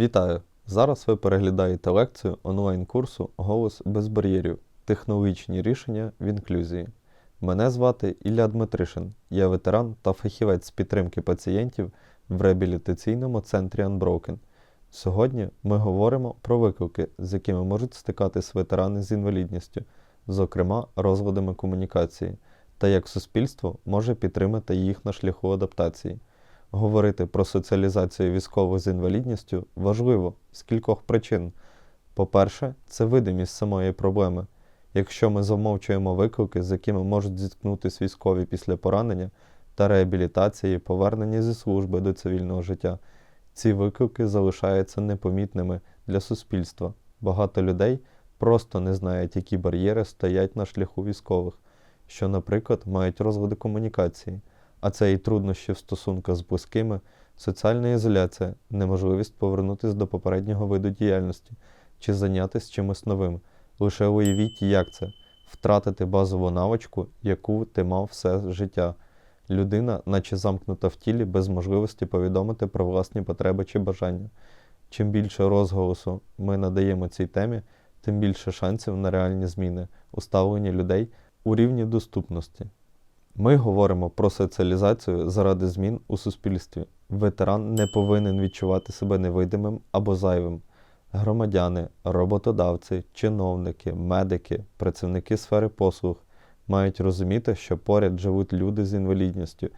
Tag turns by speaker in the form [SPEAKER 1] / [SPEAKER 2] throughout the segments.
[SPEAKER 1] Вітаю! Зараз ви переглядаєте лекцію онлайн-курсу Голос без бар'єрів. Технологічні рішення в інклюзії. Мене звати Ілля Дмитришин. Я ветеран та фахівець з підтримки пацієнтів в реабілітаційному центрі Unbroken. Сьогодні ми говоримо про виклики, з якими можуть стикатись ветерани з інвалідністю, зокрема розладами комунікації, та як суспільство може підтримати їх на шляху адаптації. Говорити про соціалізацію військових з інвалідністю важливо з кількох причин. По-перше, це видимість самої проблеми. Якщо ми замовчуємо виклики, з якими можуть зіткнутися військові після поранення та реабілітації, повернення зі служби до цивільного життя, ці виклики залишаються непомітними для суспільства. Багато людей просто не знають, які бар'єри стоять на шляху військових, що, наприклад, мають розлади комунікації а це і труднощі в стосунках з близькими, соціальна ізоляція, неможливість повернутися до попереднього виду діяльності чи зайнятися чимось новим. Лише уявіть, як це втратити базову навичку, яку ти мав все життя. Людина, наче замкнута в тілі, без можливості повідомити про власні потреби чи бажання. Чим більше розголосу ми надаємо цій темі, тим більше шансів на реальні зміни у ставленні людей у рівні доступності. Ми говоримо про соціалізацію заради змін у суспільстві. Ветеран не повинен відчувати себе невидимим або зайвим. Громадяни, роботодавці, чиновники, медики, працівники сфери послуг мають розуміти, що поряд живуть люди з інвалідністю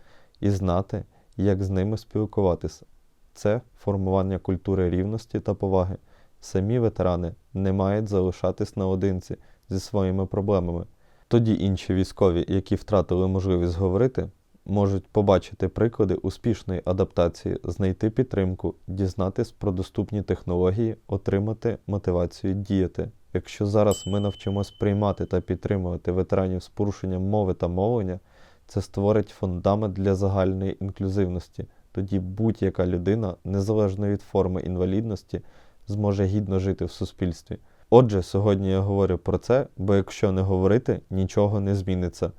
[SPEAKER 1] і знати, як з ними спілкуватися. Це формування культури рівності та поваги. Самі ветерани не мають залишатись наодинці зі своїми проблемами. Тоді інші військові, які втратили можливість говорити, можуть побачити приклади успішної адаптації, знайти підтримку, дізнатись про доступні технології, отримати мотивацію діяти. Якщо зараз ми навчимось приймати та підтримувати ветеранів з порушенням мови та мовлення, це створить фундамент для загальної інклюзивності. Тоді будь-яка людина, незалежно від форми інвалідності, зможе гідно жити в суспільстві. Отже, сьогодні я говорю про це, бо якщо не говорити, нічого не зміниться.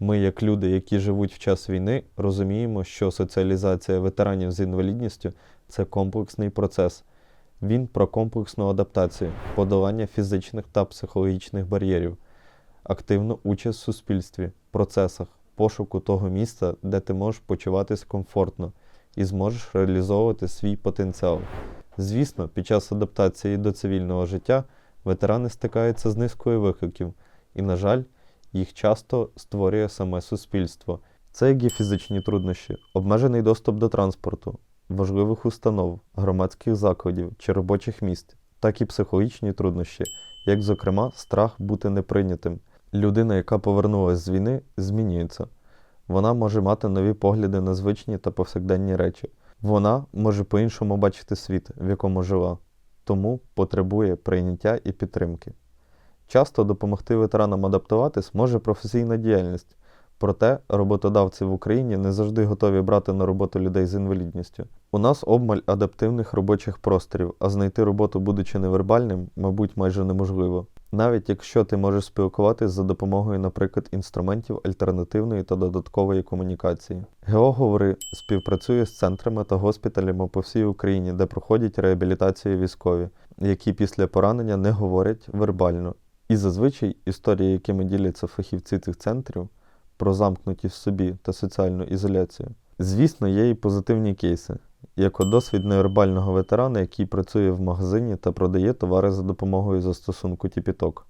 [SPEAKER 1] Ми, як люди, які живуть в час війни, розуміємо, що соціалізація ветеранів з інвалідністю це комплексний процес. Він про комплексну адаптацію, подолання фізичних та психологічних бар'єрів, активну участь в суспільстві, процесах, пошуку того місця, де ти можеш почуватись комфортно і зможеш реалізовувати свій потенціал. Звісно, під час адаптації до цивільного життя ветерани стикаються з низкою викликів, і, на жаль, їх часто створює саме суспільство. Це як і фізичні труднощі, обмежений доступ до транспорту, важливих установ, громадських закладів чи робочих місць, так і психологічні труднощі, як, зокрема, страх бути неприйнятим. Людина, яка повернулася з війни, змінюється. Вона може мати нові погляди на звичні та повсякденні речі. Вона може по-іншому бачити світ, в якому жила тому потребує прийняття і підтримки. Часто допомогти ветеранам адаптуватись може професійна діяльність, проте роботодавці в Україні не завжди готові брати на роботу людей з інвалідністю. У нас обмаль адаптивних робочих просторів, а знайти роботу, будучи невербальним, мабуть, майже неможливо. Навіть якщо ти можеш спілкуватись за допомогою, наприклад, інструментів альтернативної та додаткової комунікації. Геоговори співпрацює з центрами та госпіталями по всій Україні, де проходять реабілітацію військові, які після поранення не говорять вербально. І зазвичай історії, якими діляться фахівці цих центрів, про замкнутість в собі та соціальну ізоляцію. Звісно, є і позитивні кейси, як досвід невербального ветерана, який працює в магазині та продає товари за допомогою застосунку Тіпіток.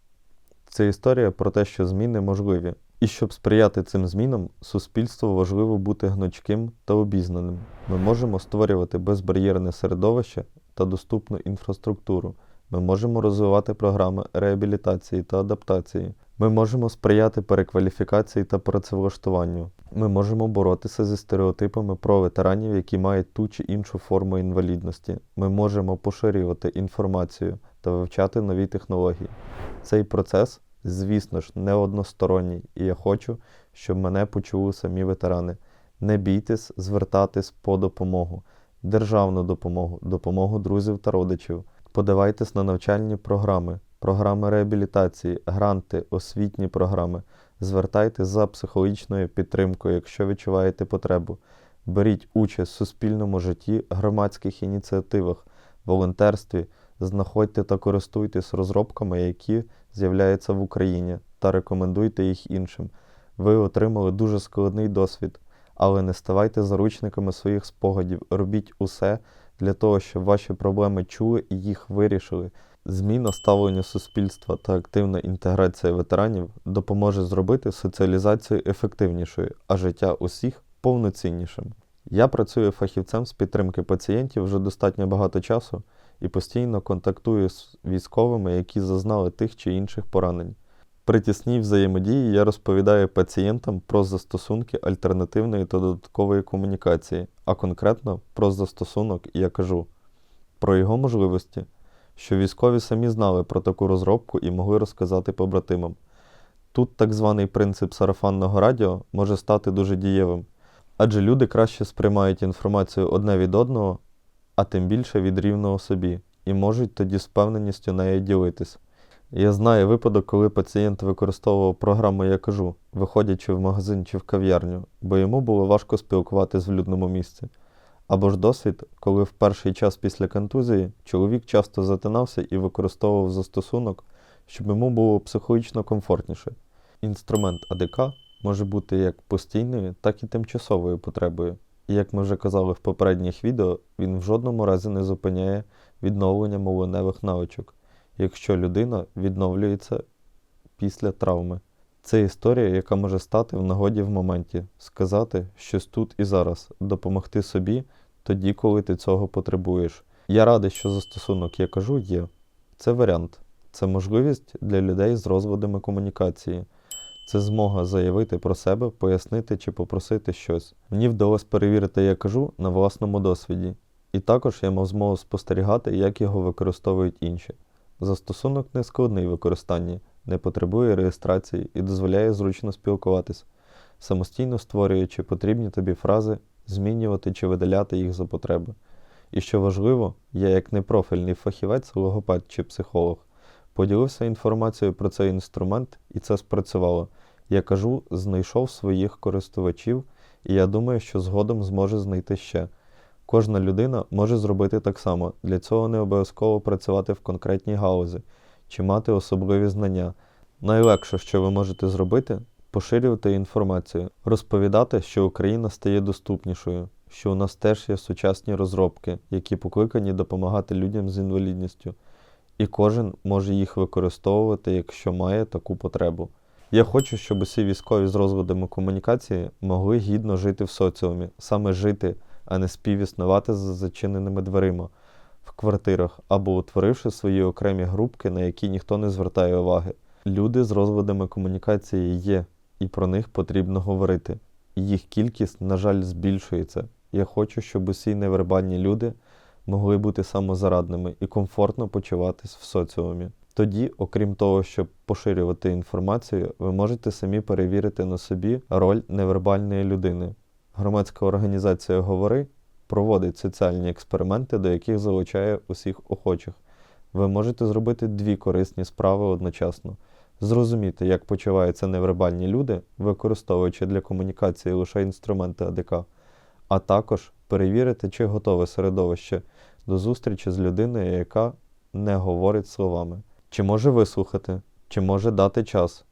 [SPEAKER 1] Це історія про те, що зміни можливі, і щоб сприяти цим змінам, суспільству важливо бути гнучким та обізнаним. Ми можемо створювати безбар'єрне середовище та доступну інфраструктуру. Ми можемо розвивати програми реабілітації та адаптації. Ми можемо сприяти перекваліфікації та працевлаштуванню. Ми можемо боротися зі стереотипами про ветеранів, які мають ту чи іншу форму інвалідності. Ми можемо поширювати інформацію та вивчати нові технології. Цей процес, звісно ж, не односторонній, і я хочу, щоб мене почули самі ветерани. Не бійтесь звертатись по допомогу, державну допомогу, допомогу друзів та родичів. Подавайтесь на навчальні програми, програми реабілітації, гранти, освітні програми. Звертайтесь за психологічною підтримкою, якщо відчуваєте потребу. Беріть участь в суспільному житті, громадських ініціативах, волонтерстві, знаходьте та користуйтесь розробками, які з'являються в Україні, та рекомендуйте їх іншим. Ви отримали дуже складний досвід, але не ставайте заручниками своїх спогадів. Робіть усе для того, щоб ваші проблеми чули і їх вирішили. Зміна ставлення суспільства та активна інтеграція ветеранів допоможе зробити соціалізацію ефективнішою, а життя усіх повноціннішим. Я працюю фахівцем з підтримки пацієнтів вже достатньо багато часу і постійно контактую з військовими, які зазнали тих чи інших поранень. При тісній взаємодії я розповідаю пацієнтам про застосунки альтернативної та додаткової комунікації, а конкретно про застосунок я кажу про його можливості, що військові самі знали про таку розробку і могли розказати побратимам. Тут так званий принцип сарафанного радіо може стати дуже дієвим, адже люди краще сприймають інформацію одне від одного, а тим більше від рівного собі, і можуть тоді з впевненістю нею ділитись. Я знаю випадок, коли пацієнт використовував програму Я кажу, виходячи в магазин чи в кав'ярню, бо йому було важко спілкуватись в людному місці. Або ж досвід, коли в перший час після контузії чоловік часто затинався і використовував застосунок, щоб йому було психологічно комфортніше. Інструмент АДК може бути як постійною, так і тимчасовою потребою. І як ми вже казали в попередніх відео, він в жодному разі не зупиняє відновлення мовленевих навичок якщо людина відновлюється після травми. Це історія, яка може стати в нагоді в моменті, сказати щось тут і зараз, допомогти собі тоді, коли ти цього потребуєш. Я радий, що застосунок я кажу є. Це варіант, це можливість для людей з розводами комунікації. Це змога заявити про себе, пояснити чи попросити щось. Мені вдалося перевірити, я кажу, на власному досвіді. І також я мав змогу спостерігати, як його використовують інші. Застосунок не складний в використанні, не потребує реєстрації і дозволяє зручно спілкуватись, самостійно створюючи потрібні тобі фрази, змінювати чи видаляти їх за потреби. І що важливо, я як непрофільний фахівець, логопед чи психолог, поділився інформацією про цей інструмент, і це спрацювало. Я кажу, знайшов своїх користувачів, і я думаю, що згодом зможе знайти ще. Кожна людина може зробити так само. Для цього не обов'язково працювати в конкретній галузі чи мати особливі знання. Найлегше, що ви можете зробити, поширювати інформацію, розповідати, що Україна стає доступнішою, що у нас теж є сучасні розробки, які покликані допомагати людям з інвалідністю, і кожен може їх використовувати, якщо має таку потребу. Я хочу, щоб усі військові з розладами комунікації могли гідно жити в соціумі, саме жити а не співіснувати за зачиненими дверима в квартирах або утворивши свої окремі групки, на які ніхто не звертає уваги. Люди з розводами комунікації є, і про них потрібно говорити. Їх кількість, на жаль, збільшується. Я хочу, щоб усі невербальні люди могли бути самозарадними і комфортно почуватись в соціумі. Тоді, окрім того, щоб поширювати інформацію, ви можете самі перевірити на собі роль невербальної людини. Громадська організація Говори проводить соціальні експерименти, до яких залучає усіх охочих. Ви можете зробити дві корисні справи одночасно: зрозуміти, як почуваються невербальні люди, використовуючи для комунікації лише інструменти АДК, а також перевірити, чи готове середовище до зустрічі з людиною, яка не говорить словами, чи може вислухати, чи може дати час,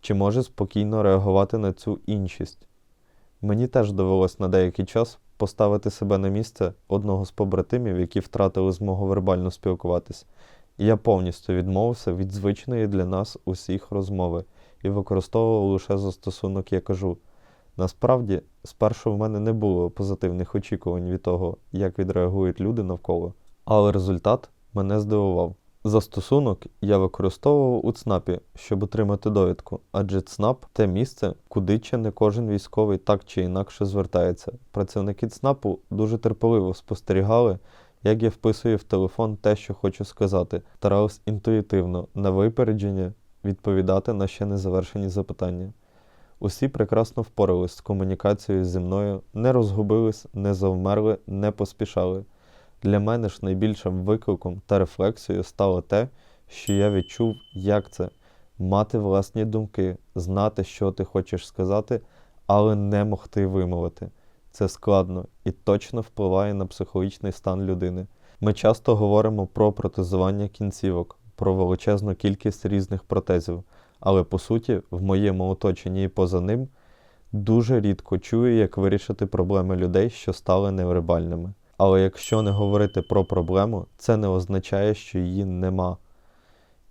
[SPEAKER 1] чи може спокійно реагувати на цю іншість. Мені теж довелось на деякий час поставити себе на місце одного з побратимів, які втратили змогу вербально спілкуватись, я повністю відмовився від звичної для нас усіх розмови і використовував лише застосунок я кажу. Насправді, спершу в мене не було позитивних очікувань від того, як відреагують люди навколо, але результат мене здивував. Застосунок я використовував у ЦНАПі, щоб отримати довідку, адже ЦНАП те місце, куди чи не кожен військовий так чи інакше звертається. Працівники ЦНАПу дуже терпеливо спостерігали, як я вписую в телефон те, що хочу сказати, старались інтуїтивно, на випередження відповідати на ще незавершені запитання. Усі прекрасно впорались з комунікацією зі мною, не розгубились, не завмерли, не поспішали. Для мене ж найбільшим викликом та рефлексією стало те, що я відчув, як це мати власні думки, знати, що ти хочеш сказати, але не могти вимовити. Це складно і точно впливає на психологічний стан людини. Ми часто говоримо про протезування кінцівок, про величезну кількість різних протезів, але по суті, в моєму оточенні і поза ним дуже рідко чую, як вирішити проблеми людей, що стали невребальними. Але якщо не говорити про проблему, це не означає, що її нема.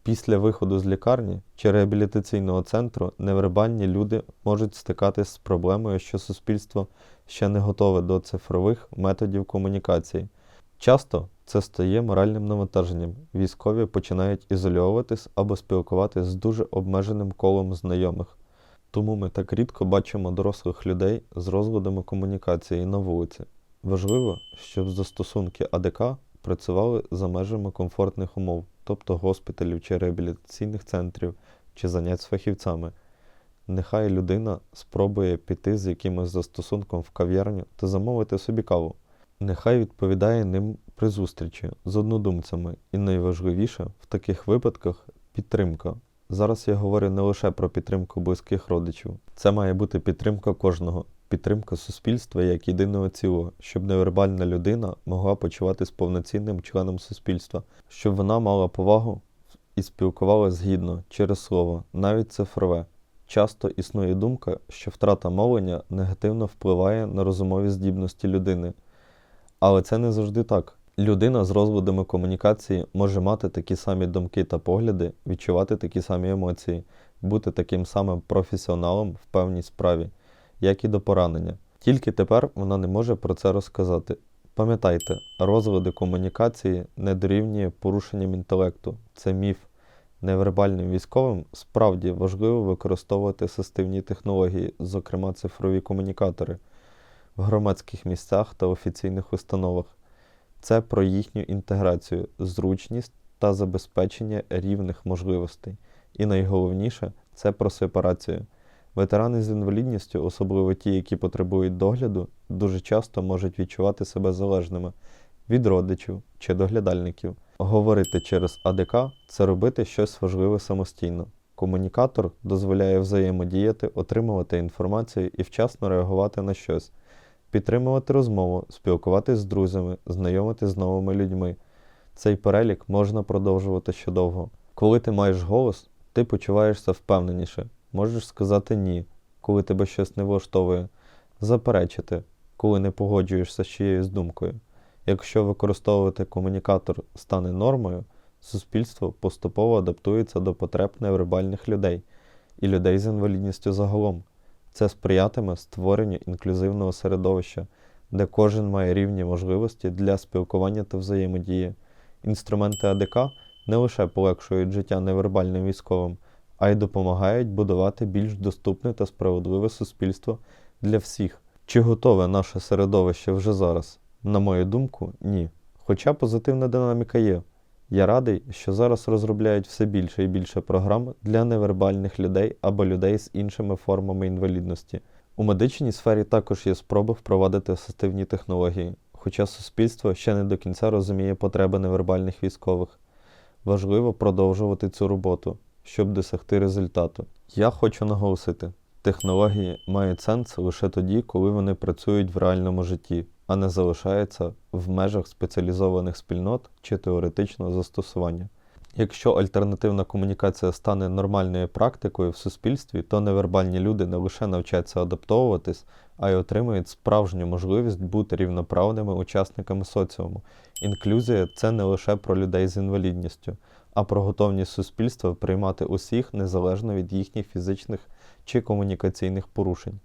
[SPEAKER 1] Після виходу з лікарні чи реабілітаційного центру невербальні люди можуть стикатись з проблемою, що суспільство ще не готове до цифрових методів комунікації. Часто це стає моральним навантаженням. Військові починають ізольовуватись або спілкуватись з дуже обмеженим колом знайомих. Тому ми так рідко бачимо дорослих людей з розладами комунікації на вулиці. Важливо, щоб застосунки АДК працювали за межами комфортних умов, тобто госпіталів чи реабілітаційних центрів чи занять з фахівцями. Нехай людина спробує піти з якимось застосунком в кав'ярню та замовити собі каву. Нехай відповідає ним при зустрічі з однодумцями, і найважливіше в таких випадках підтримка. Зараз я говорю не лише про підтримку близьких родичів, це має бути підтримка кожного, підтримка суспільства як єдиного цілого, щоб невербальна людина могла почуватись повноцінним членом суспільства, щоб вона мала повагу і спілкувалася згідно через слово, навіть цифрове. Часто існує думка, що втрата мовлення негативно впливає на розумові здібності людини. Але це не завжди так. Людина з розладами комунікації може мати такі самі думки та погляди, відчувати такі самі емоції, бути таким самим професіоналом в певній справі, як і до поранення. Тільки тепер вона не може про це розказати. Пам'ятайте, розлади комунікації не дорівнює порушенням інтелекту, це міф. Невербальним військовим справді важливо використовувати асистивні технології, зокрема цифрові комунікатори, в громадських місцях та офіційних установах. Це про їхню інтеграцію, зручність та забезпечення рівних можливостей. І найголовніше це про сепарацію. Ветерани з інвалідністю, особливо ті, які потребують догляду, дуже часто можуть відчувати себе залежними від родичів чи доглядальників. Говорити через АДК це робити щось важливе самостійно. Комунікатор дозволяє взаємодіяти, отримувати інформацію і вчасно реагувати на щось, підтримувати розмову, спілкуватись з друзями, знайомитись з новими людьми. Цей перелік можна продовжувати ще довго. Коли ти маєш голос, ти почуваєшся впевненіше, можеш сказати ні, коли тебе щось не влаштовує, заперечити, коли не погоджуєшся з чиєюсь думкою. Якщо використовувати комунікатор стане нормою, суспільство поступово адаптується до потреб невербальних людей і людей з інвалідністю загалом. Це сприятиме створенню інклюзивного середовища, де кожен має рівні можливості для спілкування та взаємодії. Інструменти АДК не лише полегшують життя невербальним військовим, а й допомагають будувати більш доступне та справедливе суспільство для всіх. Чи готове наше середовище вже зараз? На мою думку, ні. Хоча позитивна динаміка є. Я радий, що зараз розробляють все більше і більше програм для невербальних людей або людей з іншими формами інвалідності. У медичній сфері також є спроби впровадити асистивні технології, хоча суспільство ще не до кінця розуміє потреби невербальних військових. Важливо продовжувати цю роботу, щоб досягти результату. Я хочу наголосити, технології мають сенс лише тоді, коли вони працюють в реальному житті а не залишається в межах спеціалізованих спільнот чи теоретичного застосування. Якщо альтернативна комунікація стане нормальною практикою в суспільстві, то невербальні люди не лише навчаться адаптовуватись, а й отримують справжню можливість бути рівноправними учасниками соціуму. Інклюзія це не лише про людей з інвалідністю, а про готовність суспільства приймати усіх незалежно від їхніх фізичних чи комунікаційних порушень.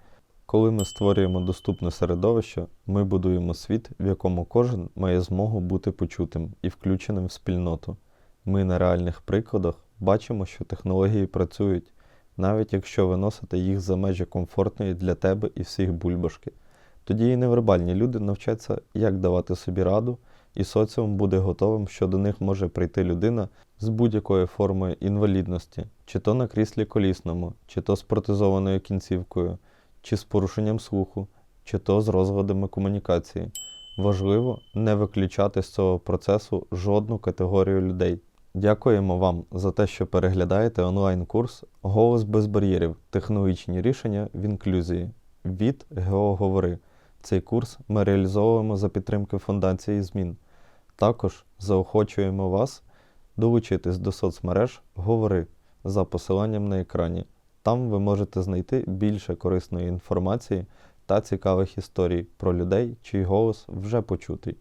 [SPEAKER 1] Коли ми створюємо доступне середовище, ми будуємо світ, в якому кожен має змогу бути почутим і включеним в спільноту. Ми на реальних прикладах бачимо, що технології працюють, навіть якщо виносити їх за межі комфортної для тебе і всіх бульбашки. Тоді і невербальні люди навчаться, як давати собі раду, і соціум буде готовим, що до них може прийти людина з будь-якою формою інвалідності, чи то на кріслі колісному, чи то з протезованою кінцівкою чи з порушенням слуху, чи то з розладами комунікації. Важливо не виключати з цього процесу жодну категорію людей. Дякуємо вам за те, що переглядаєте онлайн-курс Голос без бар'єрів. Технологічні рішення в інклюзії від Геоговори. Цей курс ми реалізовуємо за підтримки Фундації Змін. Також заохочуємо вас долучитись до соцмереж Говори за посиланням на екрані. Там ви можете знайти більше корисної інформації та цікавих історій про людей, чий голос вже почутий.